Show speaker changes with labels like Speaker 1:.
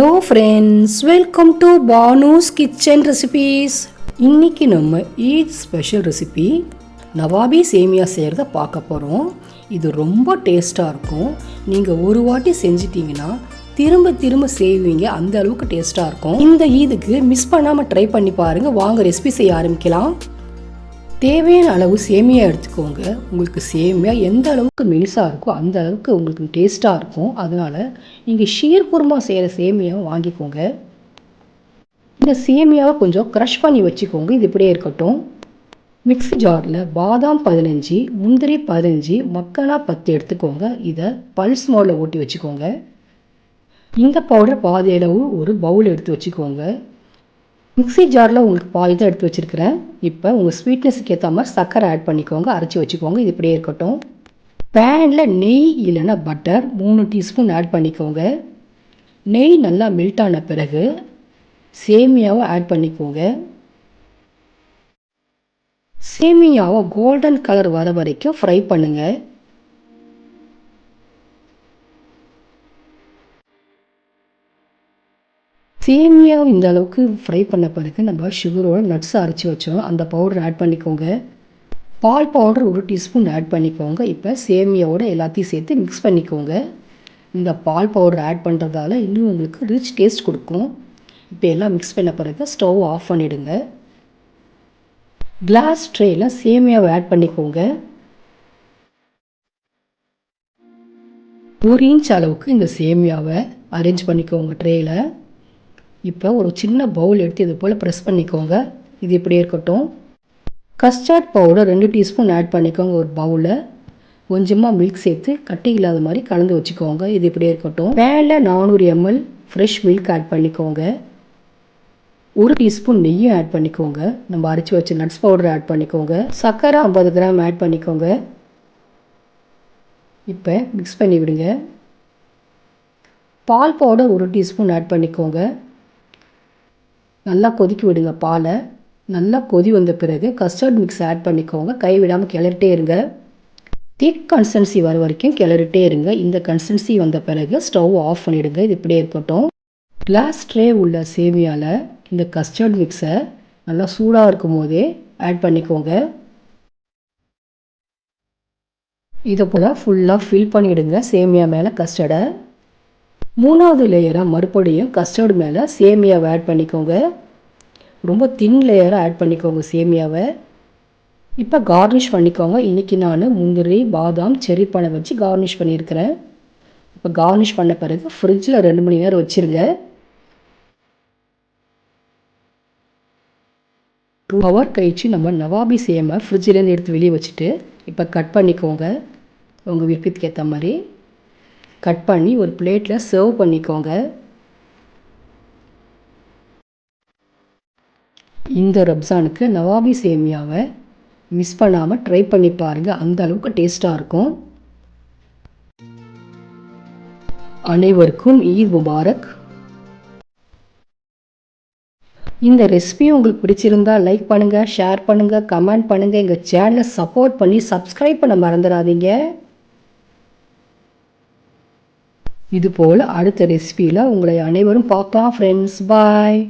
Speaker 1: Hello friends welcome to Banu's kitchen recipes இன்னைக்கு நம்ம Eid special recipe nawabi சேமியா செய்கிறத பார்க்க போகிறோம் இது ரொம்ப டேஸ்ட்டாக இருக்கும். நீங்கள் ஒரு வாட்டி செஞ்சிட்டிங்கன்னா திரும்ப திரும்ப செய்வீங்க. அந்த அளவுக்கு டேஸ்ட்டாக இருக்கும். இந்த ஈதுக்கு மிஸ் பண்ணாமல் ட்ரை பண்ணி பாருங்கள் வாங்க ரெசிபி செய்ய ஆரம்பிக்கலாம். தேவையான அளவு சேமியா எடுத்துக்கோங்க. உங்களுக்கு சேமியா எந்த அளவுக்கு மெலிசாக இருக்கோ அந்த அளவுக்கு உங்களுக்கு டேஸ்ட்டாக இருக்கும். அதனால் நீங்கள் ஷீர் குருமா செய்கிற சேமியாவை வாங்கிக்கோங்க. இந்த சேமியாவை கொஞ்சம் க்ரஷ் பண்ணி வச்சுக்கோங்க. இது இப்படியே இருக்கட்டும். மிக்ஸி ஜாரில் பாதாம் பதினஞ்சு முந்திரி பதினஞ்சு மக்கனா பத்து எடுத்துக்கோங்க. இதை பல்ஸ் மோடில் ஓட்டி வச்சுக்கோங்க. இந்த பவுடர் பாதி அளவு ஒரு பவுல் எடுத்து வச்சுக்கோங்க. மிக்ஸி ஜாரில் உங்களுக்கு பால் தான் எடுத்து வச்சுருக்கிறேன். இப்போ உங்கள் ஸ்வீட்னஸுக்கு ஏற்ற மாதிரி சர்க்கரை ஆட் பண்ணிக்கோங்க அரைச்சி வச்சுக்கோங்க. இது இப்படியே இருக்கட்டும். பேனில் நெய் இல்லைன்னா பட்டர் மூணு டீஸ்பூன் ஆட் பண்ணிக்கோங்க. நெய் நல்லா மெல்ட் ஆன பிறகு சேமியாவை ஆட் பண்ணிக்கோங்க. சேமியாவை கோல்டன் கலர் வர வரைக்கும் ஃப்ரை பண்ணுங்கள் சேமியா இந்த அளவுக்கு ஃப்ரை பண்ண பிறகு நம்ம சுகரோட நட்ஸ் அரைச்சி வச்சோம். அந்த பவுடர் ஆட் பண்ணிக்கோங்க. பால் பவுடர் ஒரு டீஸ்பூன் ஆட் பண்ணிக்கோங்க. இப்போ சேமியாவோட எல்லாத்தையும் சேர்த்து மிக்ஸ் பண்ணிக்கோங்க. இந்த பால் பவுடர் ஆட் பண்ணுறதால இன்னும் உங்களுக்கு ரிச் டேஸ்ட் கொடுக்கும். இப்போ எல்லாம் மிக்ஸ் பண்ண பிறகு ஸ்டவ் ஆஃப் பண்ணிவிடுங்க கிளாஸ் ட்ரேயில் சேமியாவை ஆட் பண்ணிக்கோங்க. ஒரு இன்ச் அளவுக்கு இந்த சேமியாவை அரேஞ்ச் பண்ணிக்கோங்க ட்ரேயில் இப்போ ஒரு சின்ன பவுல் எடுத்து இது போல் ப்ரெஸ் பண்ணிக்கோங்க. இது இப்படி இருக்கட்டும். கஸ்டர்ட் பவுடர் ரெண்டு டீஸ்பூன் ஆட் பண்ணிக்கோங்க ஒரு பவுலில் கொஞ்சமாக மில்க் சேர்த்து கட்டி இல்லாத மாதிரி கலந்து வச்சுக்கோங்க. இது இப்படியே இருக்கட்டும். மேலே நானூறு எம்எல் ஃப்ரெஷ் மில்க் ஆட் பண்ணிக்கோங்க. ஒரு டீஸ்பூன் நெய்யும் ஆட் பண்ணிக்கோங்க. நம்ம அரைச்சி வச்ச நட்ஸ் பவுடர் ஆட் பண்ணிக்கோங்க. சர்க்கரை ஐம்பது கிராம் ஆட் பண்ணிக்கோங்க. இப்போ மிக்ஸ் பண்ணி விடுங்க. பால் பவுடர் ஒரு டீஸ்பூன் ஆட் பண்ணிக்கோங்க. நல்லா கொதிக்க விடுங்க பாலை. நல்லா கொதி வந்த பிறகு கஸ்டர்ட் மிக்ஸ் ஆட் பண்ணிக்கோங்க. கை விடாமல் கிளறிட்டே இருங்க. திக் கன்சன்சி வர வரைக்கும் கிளறிட்டே இருங்க. இந்த கன்சன்சி வந்த பிறகு ஸ்டவ் ஆஃப் பண்ணிவிடுங்க இது இப்படியே இருக்கட்டும். கிளாஸ் ட்ரே உள்ள சேமியாவில் இந்த கஸ்டர்ட் மிக்ஸை நல்லா சூடாக இருக்கும் போதே ஆட் பண்ணிக்கோங்க. இதை போல் ஃபுல்லாக ஃபில் பண்ணிவிடுங்க சேமியா மேலே கஸ்டர்டை மூணாவது லேயராக மறுபடியும் கஸ்டர்டு மேலே சேமியாவை ஆட் பண்ணிக்கோங்க. ரொம்ப தின் லேயராக ஆட் பண்ணிக்கோங்க சேமியாவை. இப்போ கார்னிஷ் பண்ணிக்கோங்க. இன்றைக்கி நான் முந்திரி பாதாம் செரி பழம் வச்சு கார்னிஷ் பண்ணியிருக்கிறேன். இப்போ கார்னிஷ் பண்ண பிறகு ஃப்ரிட்ஜில் ரெண்டு மணி நேரம் வச்சுருங்க. டூ ஹவர் கழிச்சு நம்ம நவாபி சேமை ஃப்ரிட்ஜிலேருந்து எடுத்து வெளியே வச்சுட்டு இப்போ கட் பண்ணிக்கோங்க. உங்கள் விருப்பத்துக்கு ஏற்ற மாதிரி. கட் பண்ணி ஒரு பிளேட்டில் சர்வ் பண்ணிக்கோங்க. இந்த ரப்சானுக்கு நவாபி சேமியாவை மிஸ் பண்ணாமல் ட்ரை பண்ணி பாருங்கள் அந்த அளவுக்கு டேஸ்ட்டாக இருக்கும். அனைவருக்கும் ஈத் முபாரக். இந்த ரெசிபி உங்களுக்கு பிடிச்சிருந்தா லைக் பண்ணுங்கள் ஷேர் பண்ணுங்கள் கமெண்ட் பண்ணுங்கள் எங்கள் சேனலை சப்போர்ட் பண்ணி சப்ஸ்கிரைப் பண்ண மறந்துடாதீங்க. இதுபோல் அடுத்த ரெசிபியில் உங்களை அனைவரும் பார்க்கலாம் ஃப்ரெண்ட்ஸ் பாய்